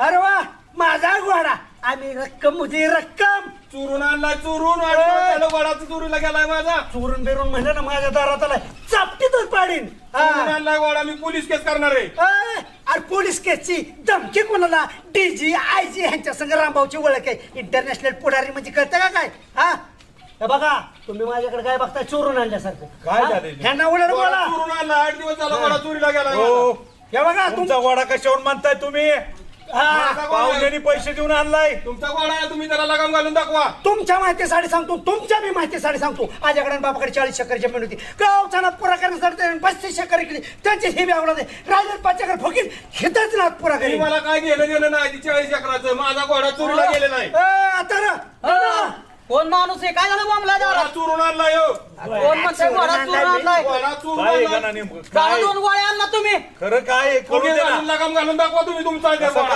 अरे वा माझा घोडा. आम्ही रक्कम मुझे रक्कम. चोरून आणलाय चोरून. झालं गोडाचं चोरीला गेलाय माझा. चोरून बिरून म्हणलं ना माझ्या दारात आलाय. चापटीतच पाडीन. हा. चोरून गोडा मी पोलीस केस करणार आहे. अरे पोलीस केसची धमकी कोणाला? डीजी आय जी ह्यांच्या संग रामभाऊची ओळख आहे. इंटरनॅशनल पुढारी म्हणजे कळतं का काय? हा? हे बघा तुम्ही माझ्याकडे काय बघताय? चोरून आणल्यासारखं. काय हा? झालंय? ह्यांना उलट गोडा चोरून आणला. आठ दिवस झाला गोडा चोरीला गेलाय हो. माझा. हे बघा तुमचा तुम वडा कशावर म्हणताय तुम्ही. पाहुण्यानी पैसे देऊन आणलाय. तुमचा गोडा आहे तुम्ही त्याला लगाम घालून दाखवा. तुमच्या माहितीसाठी सांगतो तुमच्या मी माहितीसाठी सांगतो. माझ्याकडे आणि बापाकडे चाळीस शक्कर जमीन होती. गावचा नाथ पुरा करण्यासाठी त्याने पस्तीस शक्कर इकडे. त्यांची हे बी आवडत राहिले पाच एकर फोकीन हिथंच नाथ पुरा करेन मला काय घेणं देणं नाही चाळीस एकराचं. माझा गोडा चोरीला गेलेला आहे ए, आता ना. कोण माणूस आहे? काय झालं बोंबला गोडा दारात? चोरून आणलाय हो. कोण म्हणतंय घोडा चोरून आणलाय? गोडा चोरून काय नेमकं? दोन गोळ्या आणला तुम्ही. खरं काय? आहे? कळू कोणी दे ना. घालून लगाम घालून दाखवा तुम्ही तुमचा